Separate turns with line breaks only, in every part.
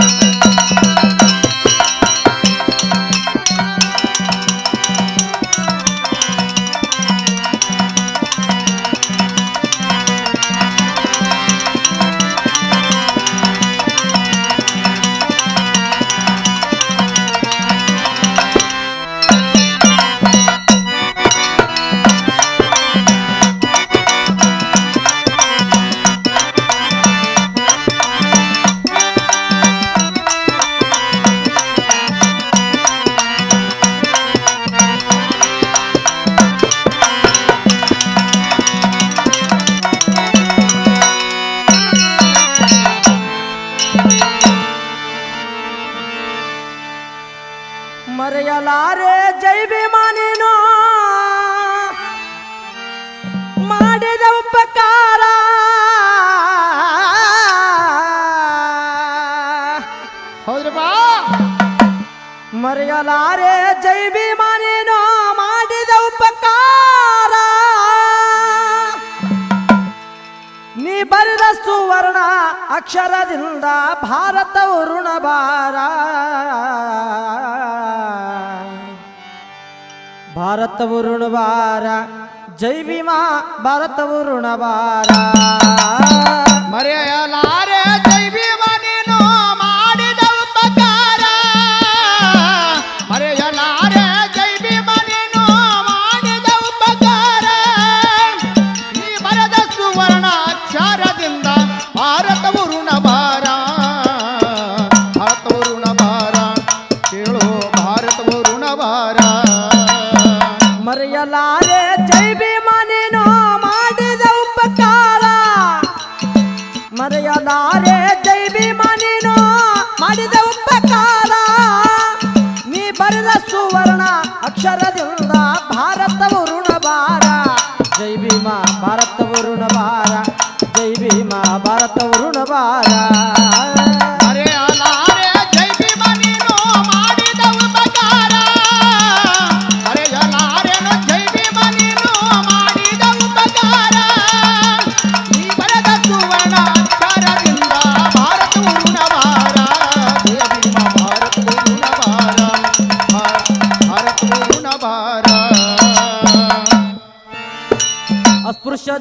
Thank you.
ಮರೆಯಲಾರೆ ಜೈ ಭೀಮಾ ನೀನು ಮಾಡಿದ ಉಪಕಾರ. ಹೌದ್ರಪ್ಪ?
ಮರೆಯಲಾರೆ ಜೈ ಭೀಮಾ ನೀನು ಮಾಡಿದ ಉಪಕಾರ. ನೀ ಬರೆದ ಸುವರ್ಣ ಅಕ್ಷರದಿಂದ ಭಾರತ ಋಣಭಾರ. ಭಾರತವು
ಋಣವಾರ ಜೈ ಭೀಮಾ ಭಾರತವು ಋಣಭಾರ
ಮರೆಯಲಾರೆ ಅಕ್ಷರದಿಂದ ಭಾರತವು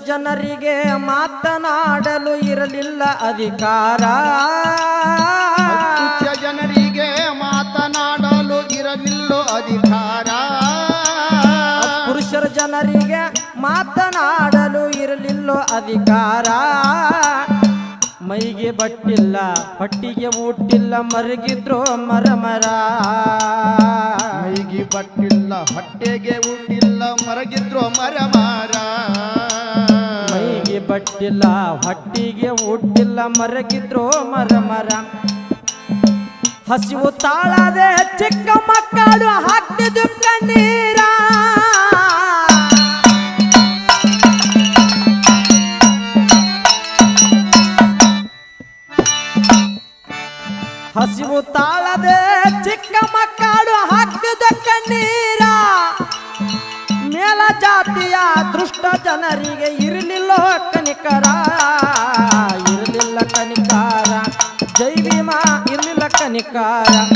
ಜನರಿಗೆ ಮಾತನಾಡಲು ಇರಲಿಲ್ಲ ಅಧಿಕಾರ.
ಜನರಿಗೆ ಮಾತನಾಡಲು ಇರಲಿಲ್ಲ ಅಧಿಕಾರ.
ಪುರುಷರ ಜನರಿಗೆ ಮಾತನಾಡಲು ಇರಲಿಲ್ಲ ಅಧಿಕಾರ. ಮೈಗೆ ಬಟ್ಟಿಲ್ಲ ಪಟ್ಟಿಗೆ ಊಟಿಲ್ಲ ಮರಗಿದ್ರು ಮರ ಮರ
ಮೈಗಿ ಬಟ್ಟಿಲ್ಲ ಹೊಟ್ಟೆಗೆ ಊಟಿಲ್ಲ ಮರಗಿದ್ರು ಮರ
ಬಟ್ಟಿಲ್ಲ ಹೊಟ್ಟಿಗೆ ಹುಟ್ಟಿಲ್ಲ ಮರಗಿದ್ರು ಮರ ಮರ. ಹಸಿವು ತಾಳದೆ ಚಿಕ್ಕ ಮಕ್ಕಳು ಹಾಕ್ತಿದ್ದು ಕಣ್ಣೀರ. ಕನಿಕರ ಇರಲಿಲ್ಲ ಕನಿಕಾರ. ಜೈ ಭೀಮಾ ಇರಲಿಲ್ಲ ಕನಿಕಾರ.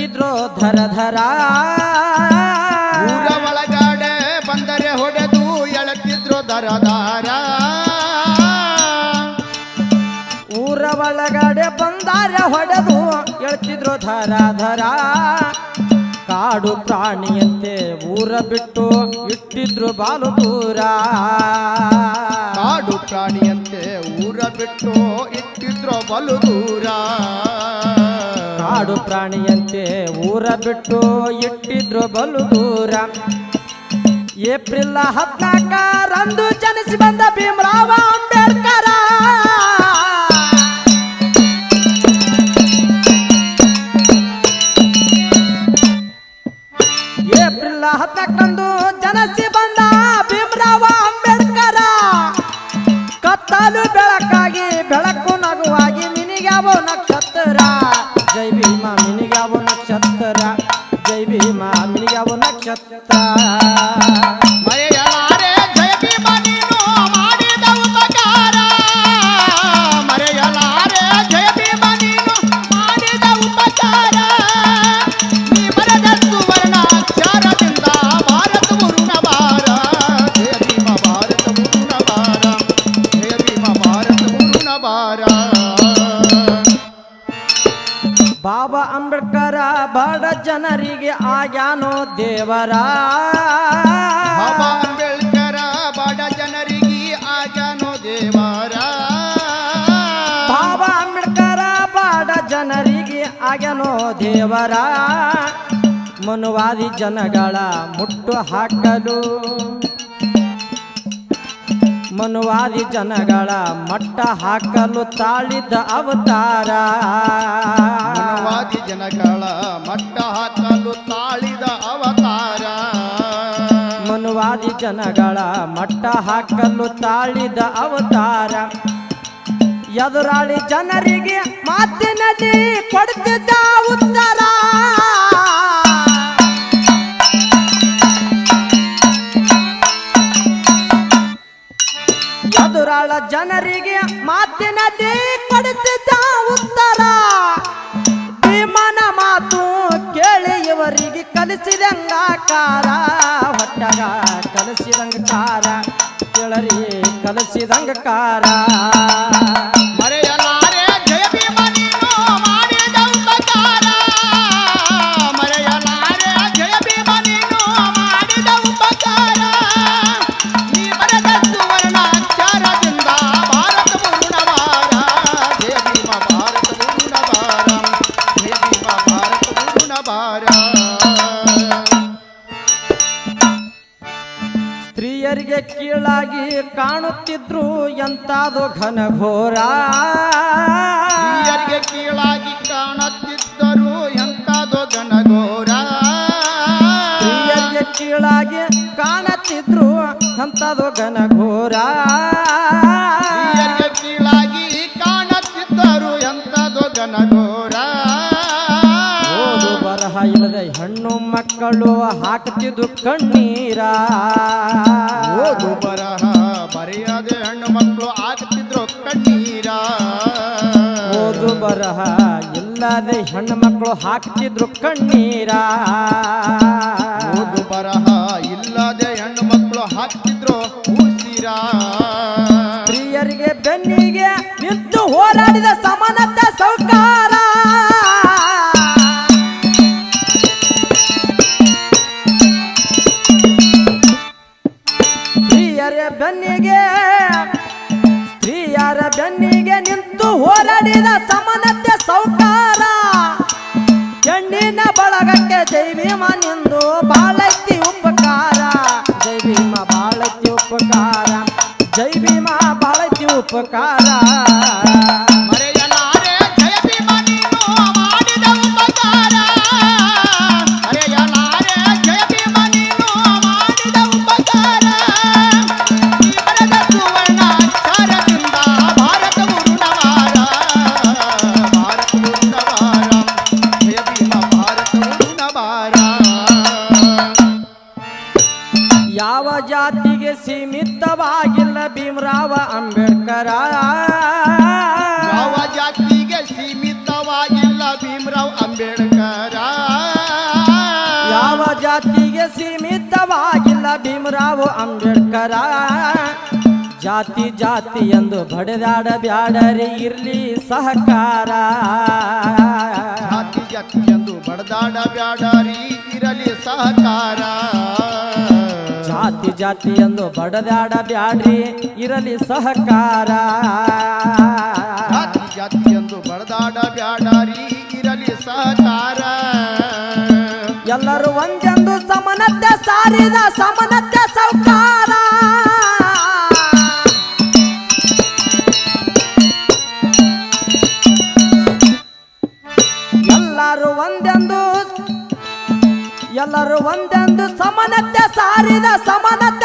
ಎಳ್ತಿದ್ರು ಧರ ಧರ.
ಊರ ಒಳಗಡೆ ಬಂದರೆ ಹೊಡೆದು ಎಳತಿದ್ರು ಧಾರ.
ಊರ ಒಳಗಡೆ ಬಂದರೆ ಹೊಡೆದು ಎಳ್ತಿದ್ರು ಧರ ಧರ. ಕಾಡು ಪ್ರಾಣಿಯಂತೆ ಊರ ಬಿಟ್ಟು ಇಟ್ಟಿದ್ರು ಬಾಲು ದೂರ.
ಕಾಡು ಪ್ರಾಣಿಯಂತೆ ಊರ ಬಿಟ್ಟು ಇಟ್ಟಿದ್ರು ಬಲು ದೂರ.
ಕಾಡು ಪ್ರಾಣಿಯಂತೆ ಊರ ಬಿಟ್ಟು ಇಟ್ಟಿದ್ರು ಬಲು ದೂರ. ಏಪ್ರಿಲ್ ಹದಿನಾಲ್ಕರಂದು ಜನಿಸಿ ಬಂದ ಭೀಮರಾವ ಅಂಬೇಡ್ಕರ.
ಏಪ್ರಿಲ್ ಹದಿನಾಲ್ಕರಂದು ಜನಿಸಿ хотят
ಬಾಬಾ ಅಂಬೇಡ್ಕರ ಬಡ ಜನರಿಗೆ ಆಗ್ಯಾನೋ ದೇವರ.
ಬಾಬಾ ಅಂಬೇಡ್ಕರ ಬಡ ಜನರಿಗೆ ಆಗ್ಯಾನೋ ದೇವರ.
ಬಾಬಾ ಅಂಬೇಡ್ಕರ ಬಡ ಜನರಿಗೆ ಆಗ್ಯಾನೋ ದೇವರ. ಮನುವಾದಿ ಜನಗಳ ಮುಟ್ಟು ಹಾಕಲು ಮನುವಾದಿ ಜನಗಳ ಮಟ್ಟ ಹಾಕಲು ತಾಳಿದ ಅವತಾರ.
ಮನುವಾದಿ ಜನಗಳ ಮಟ್ಟ ಹಾಕಲು ತಾಳಿದ ಅವತಾರ.
ಮನುವಾದಿ ಜನಗಳ ಮಟ್ಟ ಹಾಕಲು ತಾಳಿದ ಅವತಾರ. ಎದುರಾಳಿ ಜನರಿಗೆ ಮಾತಿನಲ್ಲಿ ಪಡೆದಿದ್ದ ಉತ್ತರ. ಜನರಿಗೆ ಮಾತಿನಲ್ಲಿ ಕೊಡುತ್ತಿದ್ದ ಉತ್ತರ. ಭೀಮನ ಮಾತು ಕೇಳಿ ಇವರಿಗೆ ಕಲಿಸಿದಂಗ ಕಾರ. ಹೊಟ್ಟಗ ಕಲಿಸಿದಂಗ ಕಾರ. ಕೇಳರಿ ಕಲಿಸಿದಂಗ ಕಾರ. ಕಾಣುತ್ತಿದ್ರು ಎಂತಾದು ಘನಘೋರ
ಹಿರಿಯರಿಗೆ ಕೀಳಾಗಿ ಕಾಣುತ್ತಿದ್ದರು ಘನ ಘನಘೋರ
ಸ್ತ್ರೀಯರಿಗೆ ಕೀಳಾಗಿ ಕಾಣುತ್ತಿದ್ರು ಎಂತಾದು ಘನಘೋರ
ಹಿರಿಯರಿಗೆ ಕೀಳಾಗಿ ಕಾಣುತ್ತಿದ್ದರು ಎಂತಾದೋ ಘನಘೋರ
ಓದು ಬರಹ ಇಲ್ಲದೆ ಹೆಣ್ಣು ಮಕ್ಕಳು ಹಾಕ್ತಿದ್ದು ಕಣ್ಣೀರ.
ಓದು ಬರಹ ಬರೆಯದೆ ಹೆಣ್ಣು ಮಕ್ಕಳು ಆಗ್ತಿದ್ರು ಕಣ್ಣೀರ.
ಓದು ಬರಹ ಇಲ್ಲದೆ ಹೆಣ್ಣು ಮಕ್ಕಳು ಹಾಕ್ತಿದ್ರು ಕಣ್ಣೀರ.
ಓದು
ನಿಂತು ಸಮನತೆ ಸೌಕಾರ. ಹೆಣ್ಣಿನ ಬಳಗಕ್ಕೆ ಜೈ ಭೀಮ ನಿಂದು ಬಾಳೈತಿ ಉಪಕಾರ. ಜೈ ಭೀಮ ಉಪಕಾರ. ಜೈ ಭೀಮ ಉಪಕಾರ. ಯಾವ ಜಾತಿಗೆ ಸೀಮಿತವಾಗಿಲ್ಲ ಭೀಮರಾವ ಅಂಬೇಡ್ಕರ?
ಯಾವ ಜಾತಿಗೆ ಸೀಮಿತವಾಗಿಲ್ಲ ಭೀಮರಾವ್ ಅಂಬೇಡ್ಕರ?
ಯಾವ ಜಾತಿಗೆ ಸೀಮಿತವಾಗಿಲ್ಲ ಭೀಮರಾವ್ ಅಂಬೇಡ್ಕರ? ಜಾತಿ ಜಾತಿ ಎಂದು ಬಡಿದಾಡ ಬ್ಯಾಡರಿ ಇರ್ಲಿ ಸಹಕಾರ.
ಜಾತಿ ಜಾತಿ ಎಂದು ಬಡದಾಡ ಬ್ಯಾಡರಿ ಇರಲಿ ಸಹಕಾರ.
ಜಾತಿ ಜಾತಿ ಎಂದು ಬಡದಾಡ ಬ್ಯಾಡ್ರಿ ಇರಲಿ ಸಹಕಾರ.
ಜಾತಿ ಜಾತಿ ಎಂದು ಬಡದಾಡ ಬ್ಯಾಡರಿ ಇರಲಿ ಸಹಕಾರ.
ಎಲ್ಲರೂ ಒಂದೆಂದು ಸಮನತೆ ಸಾರಿದ ಸಮನತೆ ಸೌಕಾರ ಎಲ್ಲರೂ ಒಂದೆಂದು ಸಮಾನತೆ ಸಾರಿದ ಸಮಾನತೆ